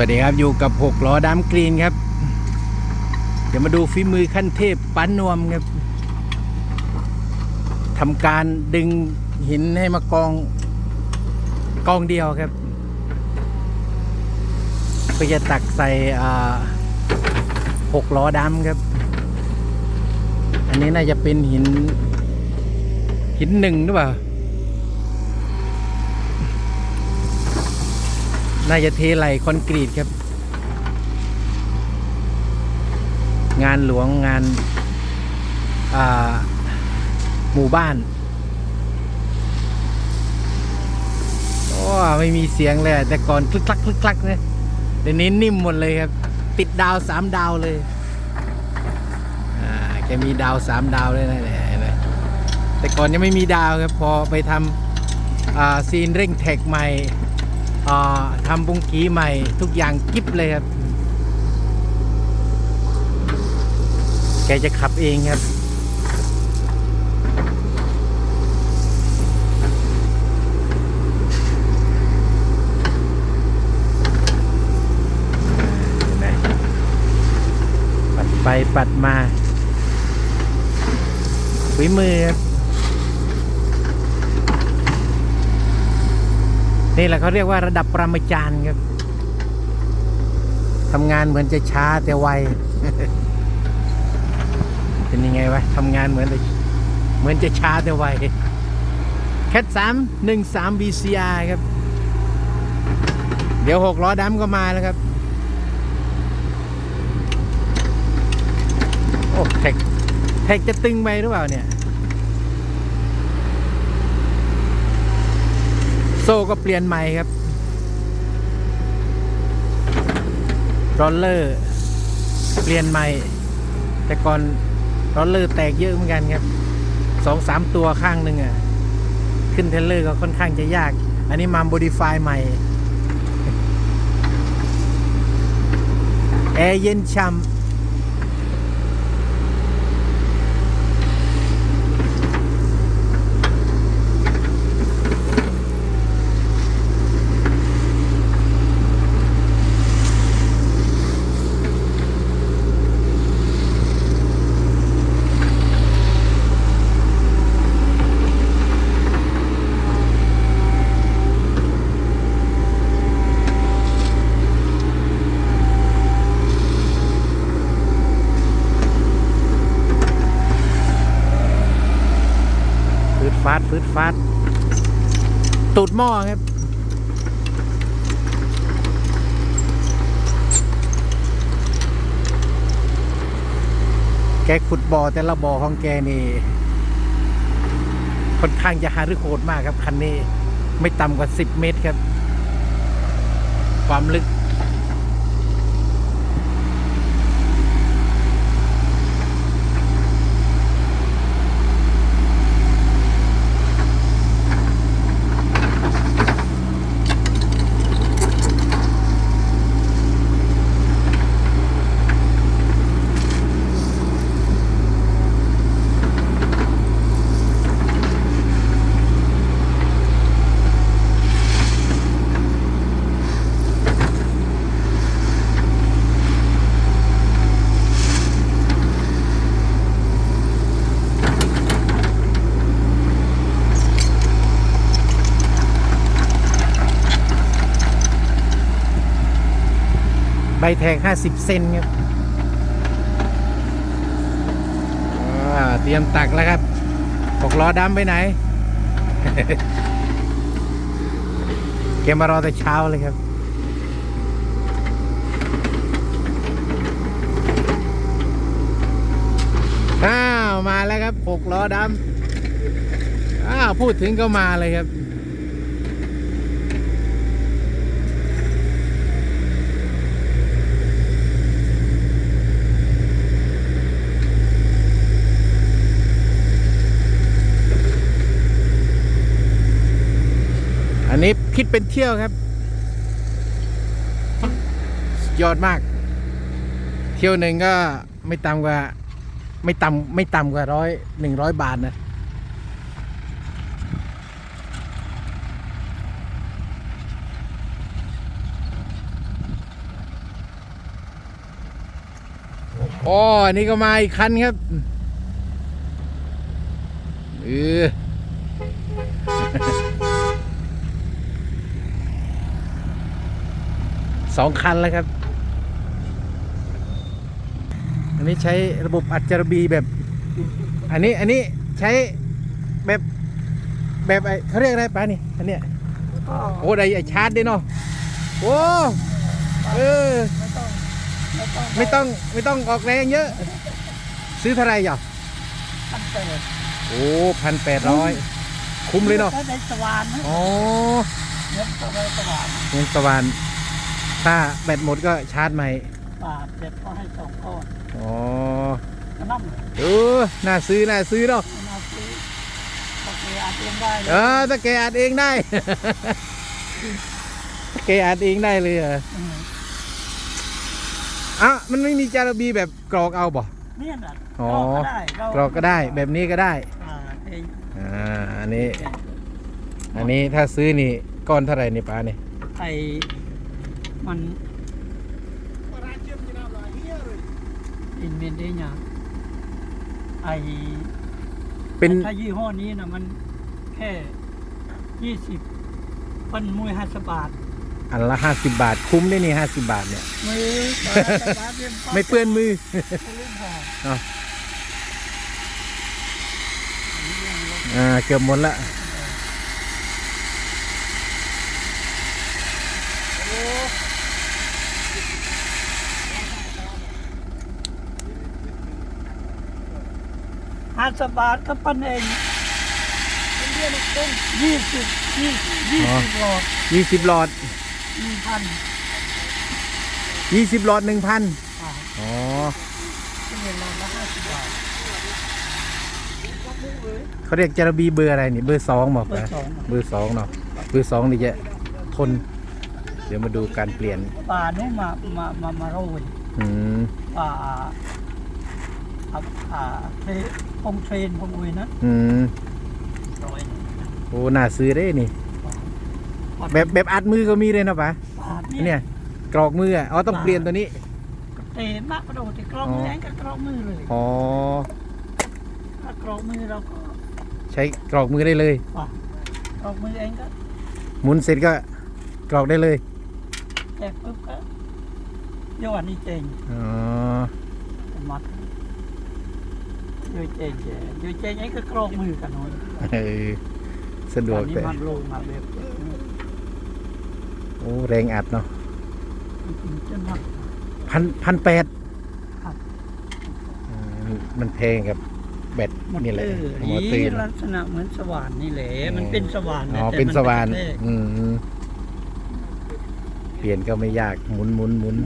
วัสดีครับอยู่กับ 6 ล้อดามกรีนครับจะมาดูฝีมือขั้นเทพปั้นนวมครับทำการดึงหินให้มากองกองเดียวครับเพื่อจะตักใส่หกล้อดำครับ อันนี้น่าจะเป็นหิน หินหนึ่งหรือเปล่า น่าจะเทไหลคอนกรีตครับ งานหลวงงานาหมู่บ้านโอ้ไม่มีเสียงเลยแต่ก่อนคลึกคลักคลึกคลักเนี่ยเดี๋ยวนี้นิ่มหมดเลยครับ ติดดาวสามดาวเลยอ่าแกมีดาวสามดาวเลยนะเนี่ยแต่ก่อนยังไม่มีดาวครับ พอไปทำซีนเร่งแท็กใหม่ ทำบุงกีใหม่ทุกอย่างกิฟเลยครับ แกจะขับเองครับเห็นไหมปัดไปปัดมาฝีมือครับ นี่แหละเขาเรียกว่าระดับปรมาจารย์ครับทำงานเหมือนจะช้าแต่ไวเป็นยังไงวะทำงานเหมือนจะเหมือนจะช้าแต่ไวแคทสามหนึ่งสาม VCR ครับ เดี๋ยวหกล้อดำก็มาแล้วครับ โอ้แท็กแท็กจะตึงไปหรือเปล่าเนี่ย โซ่ก็เปลี่ยนใหม่ครับรอลเลอร์เปลี่ยนใหม่ แต่ก่อนรอลเลอร์แตกเยอะเหมือนกันครับสองสามตัวข้างหนึ่งอะ ขึ้นเทรลเลอร์ก็ค่อนข้างจะยาก อันนี้มาโมดิฟายใหม่ แอร์เย็นช่ำ ฟืดฟาดตูดหม้อครับ แกขุดบ่อแต่ละบ่อของแกนี่ ค่อนข้างจะหารือโหดมากครับ คันนี้ ไม่ต่ำกว่า10เมตรครับ ความลึก ใบแทง 50 เซนครับเตรียมตักแล้วครับหกล้อดำไปไหนเกมมารอแต่เช้าเลยครับอ้าวมาแล้วครับหกล้อดำอ้าวพูดถึงก็มาเลยครับ คิดเป็นเที่ยวครับ ยอดมาก เที่ยวหนึ่งก็ไม่ต่ำกว่า ไม่ต่ำไม่ต่ำกว่าร้อยหนึ่งร้อยบาทนะอ๋อนี่ก็มาอีกคันครับ เออ สองคันแล้วครับ อันนี้ใช้ระบบอัดจารบีแบบ อันนี้อันนี้ใช้แบบแบบไอเขาเรียกอะไรปะนี่อันเนี้ยก็โอ้ได้ไอชาร์จด้วยเนาะโอ้เออไม่ต้องไม่ต้องไม่ต้องออกแรงเยอะ ซื้อเท่าไหรหรอพันแปดโอ้พันแปดร้อยคุ้มเลยเนาะถ้าในสว่านนะอ๋อเน็ตต้องในสว่านเงินสวรร ค์ถ้าแบตหมดก็ชาร์จใหม่บาทเจ็ดก็ให้สองก้อนอ๋อก็นั่งเออน่าซื้อน่าซื้อเนาะไม่เอาซื้อโอเคอาจเองได้เลยเออถ้าแกอัดเองได้แกอัดเองได้เลยเหรอมอะมันไม่มีจารบีแบบกรอกเอาบ่ เนี่ยนะอ๋อ ก็ได้เากรอกก็ได้แบบนี้ก็ได้ อ่าเองอ่าอันนี้ อันนี้ถ้าซื้อนี่ก้อนเท่าไหร่นี่ป้าเนี่ยไอ้ มันอินเมนได้ยังไอ้เป็นถ้ายี่ห้อนี้นะมันแค่ยี่สิบพันมวยห้าสิบบาท อันละห้าสิบาท คุ้มได้นี่ห้าสิบาทเนี่ยมือบาทเดียวไม่เปื้อนมือลืมพออะอ่าเกือบหมดละ ห้าสิบบาทก็ปั้นเองยี่สิบยี่สิบยี่อ๋อสิบหลอดยี่สิบหลอดหนึ่งพันยี่สิบหลอดหนึ่งพันอ่าอ๋อเป็นหลอดละห้าสิบบาทเขาเรียกจารบีเบอร์อะไรนี่เบอร์สองบอกเบอนะร์สองเบอร์สองเนาะเบอร์สองนี่จะทน เดี๋ยวมาดูการเปลี่ยนป่านู้นมามามามาโรยอืมป่า อ่าอ่าเทรพงเทรนพงอุยนะอืมโรยโอ้น่าซื้อได้นี่ แบบแบบอัดมือก็มีเลยนะปะป่าเนี่เนี่ยยกรอกมืออะอ๋อต้องเปลี่ยนตัวนี้ เตะมากกระโดดที่กรอกมือแองก็กรอกมือเลยอ๋อ ถ้ากรอกมือเราก็ใช้กรอกมือได้เลยป่ากรอกมือเองก็หมุนเสร็จก็กรอกได้เลยแจกปุ๊บก็โยนนี่เจงอ๋อ มัดโยเจงเจโยเจงเองก็กรอกมือกันน่อยเออสะดวกอันนี้แต่มันลงมาแบบโอ้แรงอัดเนาะพันพันแปดมันแพงกับแบตนี่แหละเออมอเตอนี่ร์ลักษณะเหมือนสว่านนี่แหละมันเป็นสว่านอ๋อเป็นสว่านอืมเปลี่ยนก็ไม่ยากหมุนหมุนหมุน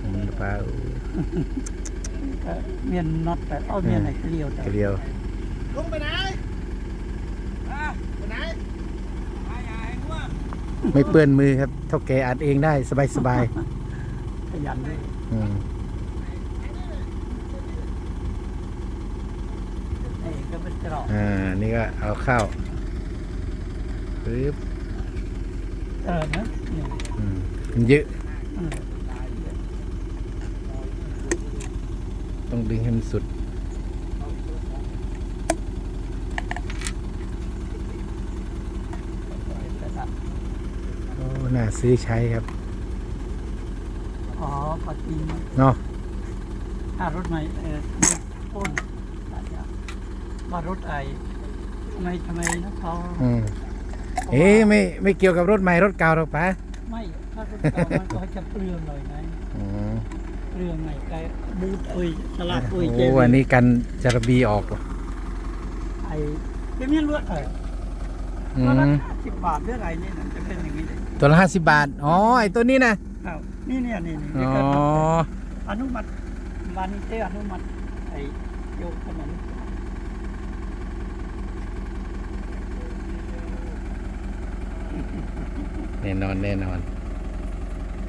หมุนไป เมียนน็อตแต่เอาเมียนไหนเกลียวแต่เกลียวลุงไปไหนอะไปไหนไปไหนง่วงไม่เปื้อนมือครับเท่าแกอัดเองได้สบายสบายขยันด้วยๆอืมไอ้ก็เป็นกรอกอ่า นี่ก็เอาเข้าปึ๊บเออนะเนี่ยอืมมันเยอะ เออ ต้องดึงให้มันสุด โอ้ น่าซื้อใช้ครับ อ๋อปกติเนาะถ้ารถใหม่เออต้นอาจจะว่ารถไอทำไมทำไมนะเขาอืมเอ๊ะไม่ไม่เกี่ยวกับรถใหม่รถเก่าหรอกปะไม่ถ้ารถเก่ามันก็จะเปลืองหน่อยไงอืม เปลืองหน่อยไกบูทอุยสลัดอุยเจโอ้อันนี้กันจารบีออกเหรอไอเดี๋ยวนี้เลือดเอออืตัวละมสิบบาทเรื่องอะไรเนี่ยนะจะเป็นอย่างนี้เลยตัวละห้าสิบบาท อ๋อ ไอตัวนี้นะอ้าวนี่เนี่ยนี่นี่อ๋อ อนุมัติมานิเตออนุมัติไอโยกขนาดนี้แน่นอนแน่นอน